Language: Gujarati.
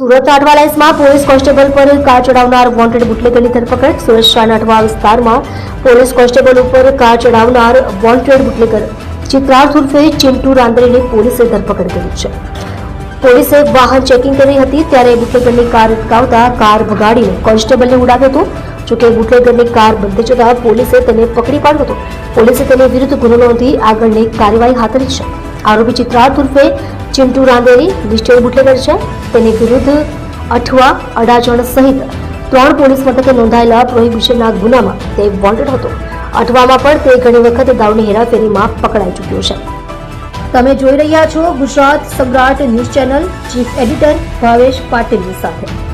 સુરત આટવાલાઇન્સમાં પોલીસ કોન્સ્ટેબલ પર કાર ચડાવનાર વોન્ટેડ બુટલેગરની ધરપકડ. સુરત શહેરના અઠવા વિસ્તારમાં પોલીસ કોન્સ્ટેબલ ઉપર કાર ચડાવનાર વોન્ટેડ બુટલેગર ચિત્રાર્થ ઉર્ફે ચિંટુ રાંદરેની પોલીસે ધરપકડ કરી છે. પોલીસે વાહન ચેકિંગ કરી હતી ત્યારે બુટલેગરની કાર અટકાવતા કાર ભગાડીને કોન્સ્ટેબલને ઉડાવ્યો હતો. જોકે બુટલેગરની કાર બંધ જતા પોલીસે તેને પકડી પાડ્યો હતો. પોલીસે તેની વિરુદ્ધ ગુનો નોંધી આગળની કાર્યવાહી હાથ ધરી છે. આરોપી ચિત્રાર્થ ઉર્ફે ચિંટુ રાંદેરી લિસ્ટેડ બુટલેગર છે. તેની વિરુદ્ધ અઠવા અડાજણ સહિત ત્રણ પોલીસ મથકે નોંધાયેલા પ્રોહિબિશનના ગુનામાં તે વોન્ટેડ હતો. અઠવામાં પણ તે ઘણી વખત દાવની હેરાફેરીમાં પકડાઈ ચૂક્યો છે. તમે જોઈ રહ્યા છો Gujarat Samrat news channel chief editor Bhavesh પાટીલની સાથે.